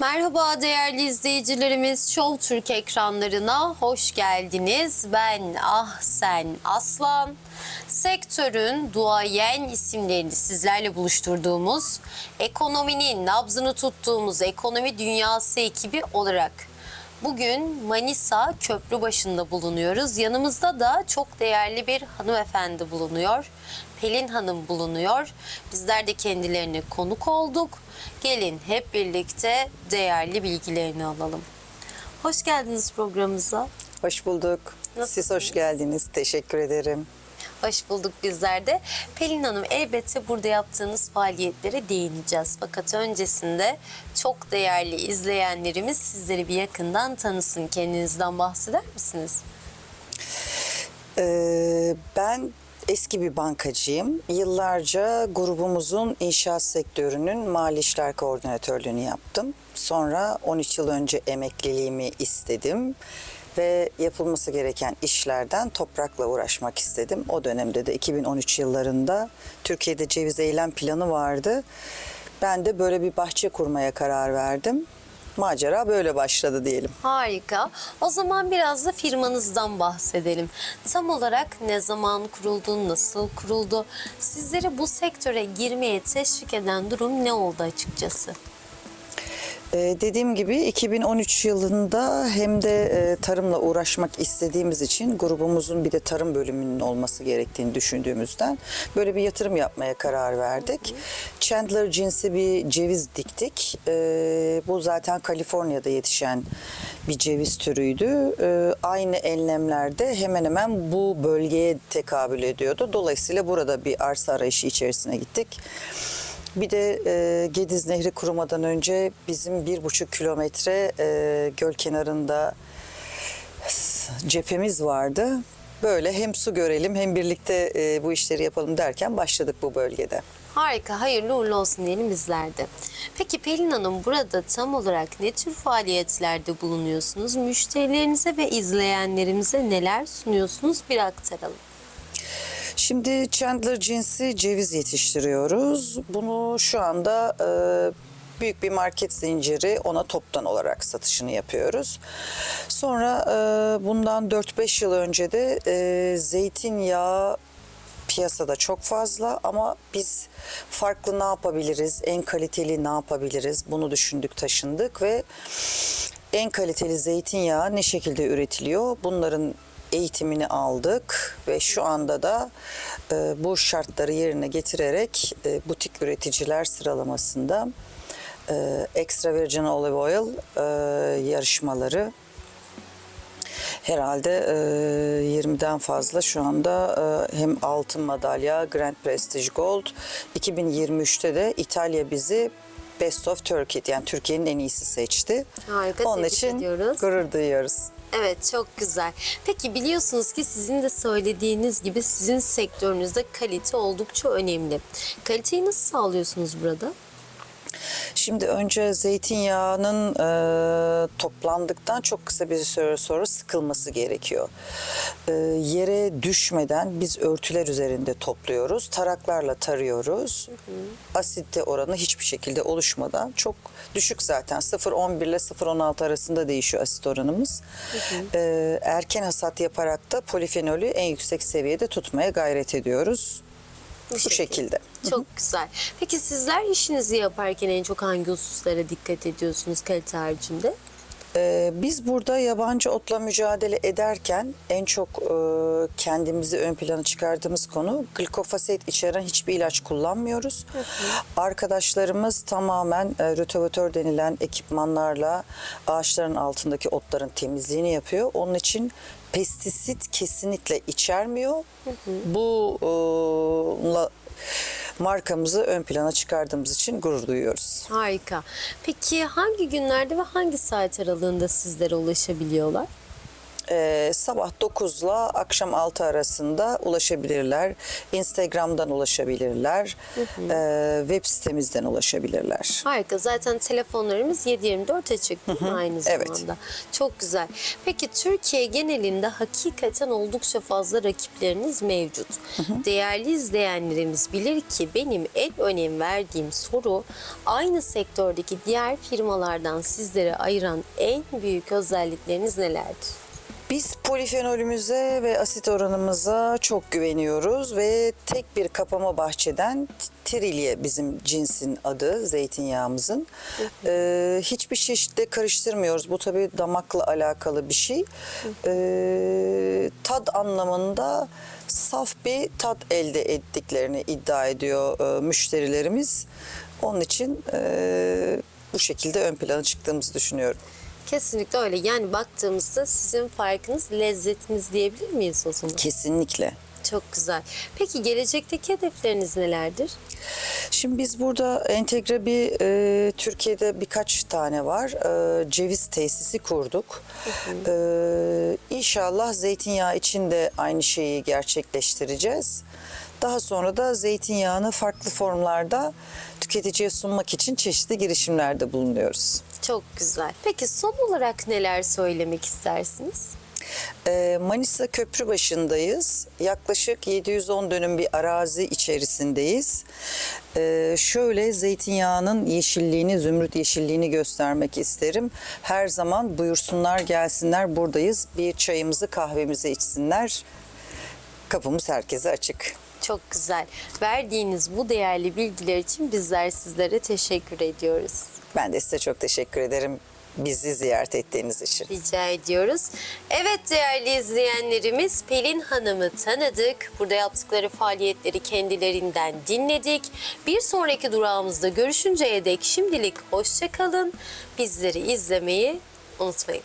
Merhaba değerli izleyicilerimiz. Show Türk ekranlarına hoş geldiniz. Ben Ahsen Aslan. Sektörün duayen isimlerini sizlerle buluşturduğumuz, ekonominin nabzını tuttuğumuz ekonomi dünyası ekibi olarak Bugün Manisa köprü başında bulunuyoruz. Yanımızda da çok değerli bir hanımefendi bulunuyor. Pelin Hanım bulunuyor. Bizler de kendilerine konuk olduk. Gelin hep birlikte değerli bilgilerini alalım. Hoş geldiniz programımıza. Hoş bulduk. Siz Nasılsınız? hoş geldiniz. Teşekkür ederim. Hoş bulduk bizler de. Pelin Hanım elbette burada yaptığınız faaliyetlere değineceğiz. Fakat öncesinde çok değerli izleyenlerimiz sizleri bir yakından tanısın. Kendinizden bahseder misiniz? Ee, ben eski bir bankacıyım. Yıllarca grubumuzun inşaat sektörünün mali işler koordinatörlüğünü yaptım. Sonra 13 yıl önce emekliliğimi istedim ve yapılması gereken işlerden toprakla uğraşmak istedim. O dönemde de 2013 yıllarında Türkiye'de ceviz eylem planı vardı. Ben de böyle bir bahçe kurmaya karar verdim. Macera böyle başladı diyelim. Harika. O zaman biraz da firmanızdan bahsedelim. Tam olarak ne zaman kuruldu, nasıl kuruldu? Sizleri bu sektöre girmeye teşvik eden durum ne oldu açıkçası? Ee, dediğim gibi 2013 yılında hem de e, tarımla uğraşmak istediğimiz için grubumuzun bir de tarım bölümünün olması gerektiğini düşündüğümüzden böyle bir yatırım yapmaya karar verdik. Chandler cinsi bir ceviz diktik. Ee, bu zaten Kaliforniya'da yetişen bir ceviz türüydü. Ee, aynı enlemlerde hemen hemen bu bölgeye tekabül ediyordu. Dolayısıyla burada bir arsa arayışı içerisine gittik. Bir de e, Gediz Nehri kurumadan önce bizim bir buçuk kilometre e, göl kenarında cephemiz vardı. Böyle hem su görelim hem birlikte e, bu işleri yapalım derken başladık bu bölgede. Harika, hayırlı uğurlu olsun diyelim bizler de. Peki Pelin Hanım burada tam olarak ne tür faaliyetlerde bulunuyorsunuz? Müşterilerinize ve izleyenlerimize neler sunuyorsunuz? Bir aktaralım. Şimdi Chandler cinsi ceviz yetiştiriyoruz. Bunu şu anda e, büyük bir market zinciri ona toptan olarak satışını yapıyoruz. Sonra e, bundan 4-5 yıl önce de e, zeytinyağı piyasada çok fazla ama biz farklı ne yapabiliriz, en kaliteli ne yapabiliriz bunu düşündük taşındık ve en kaliteli zeytinyağı ne şekilde üretiliyor bunların eğitimini aldık ve şu anda da e, bu şartları yerine getirerek e, butik üreticiler sıralamasında e, Extra Virgin Olive Oil e, yarışmaları herhalde e, 20'den fazla şu anda e, hem altın madalya Grand Prestige Gold 2023'te de İtalya bizi Best of Turkey yani Türkiye'nin en iyisi seçti. Harika, Onun için ediyoruz. gurur duyuyoruz. Evet çok güzel. Peki biliyorsunuz ki sizin de söylediğiniz gibi sizin sektörünüzde kalite oldukça önemli. Kaliteyi nasıl sağlıyorsunuz burada? Şimdi önce zeytinyağının e, toplandıktan çok kısa bir süre sonra sıkılması gerekiyor. E, yere düşmeden biz örtüler üzerinde topluyoruz. Taraklarla tarıyoruz. Asite oranı hiçbir şekilde oluşmadan çok düşük zaten. 0.11 ile 0.16 arasında değişiyor asit oranımız. E, erken hasat yaparak da polifenolü en yüksek seviyede tutmaya gayret ediyoruz. Bu şekilde. Çok güzel. Peki sizler işinizi yaparken en çok hangi hususlara dikkat ediyorsunuz kalite haricinde? Ee, biz burada yabancı otla mücadele ederken en çok e, kendimizi ön plana çıkardığımız konu glikofaset içeren hiçbir ilaç kullanmıyoruz. Arkadaşlarımız tamamen e, rötovatör denilen ekipmanlarla ağaçların altındaki otların temizliğini yapıyor. Onun için pestisit kesinlikle içermiyor. Bu e, la- markamızı ön plana çıkardığımız için gurur duyuyoruz. Harika. Peki hangi günlerde ve hangi saat aralığında sizlere ulaşabiliyorlar? Ee, sabah 9 ile akşam 6 arasında ulaşabilirler. Instagram'dan ulaşabilirler. Ee, web sitemizden ulaşabilirler. Harika. Zaten telefonlarımız 7-24 açık değil mi aynı Evet. zamanda? Çok güzel. Peki Türkiye genelinde hakikaten oldukça fazla rakipleriniz mevcut. Değerli izleyenlerimiz bilir ki benim en önem verdiğim soru aynı sektördeki diğer firmalardan sizlere ayıran en büyük özellikleriniz nelerdir? Biz polifenolümüze ve asit oranımıza çok güveniyoruz ve tek bir kapama bahçeden Trilye bizim cinsin adı zeytinyağımızın. Ee, hiçbir çeşitle karıştırmıyoruz. Bu tabii damakla alakalı bir şey. Ee, tad anlamında saf bir tat elde ettiklerini iddia ediyor e, müşterilerimiz. Onun için e, bu şekilde ön plana çıktığımızı düşünüyorum. Kesinlikle öyle. Yani baktığımızda sizin farkınız lezzetiniz diyebilir miyiz o zaman? Kesinlikle. Çok güzel. Peki gelecekteki hedefleriniz nelerdir? Şimdi biz burada entegre bir e, Türkiye'de birkaç tane var. E, ceviz tesisi kurduk. E, inşallah zeytinyağı için de aynı şeyi gerçekleştireceğiz. Daha sonra da zeytinyağını farklı formlarda tüketiciye sunmak için çeşitli girişimlerde bulunuyoruz. Çok güzel. Peki son olarak neler söylemek istersiniz? Ee, Manisa köprü başındayız. Yaklaşık 710 dönüm bir arazi içerisindeyiz. Ee, şöyle zeytinyağının yeşilliğini, zümrüt yeşilliğini göstermek isterim. Her zaman buyursunlar, gelsinler buradayız. Bir çayımızı, kahvemizi içsinler. Kapımız herkese açık. Çok güzel. Verdiğiniz bu değerli bilgiler için bizler sizlere teşekkür ediyoruz. Ben de size çok teşekkür ederim bizi ziyaret ettiğiniz için. Rica ediyoruz. Evet değerli izleyenlerimiz Pelin Hanım'ı tanıdık. Burada yaptıkları faaliyetleri kendilerinden dinledik. Bir sonraki durağımızda görüşünceye dek şimdilik hoşça kalın. Bizleri izlemeyi unutmayın.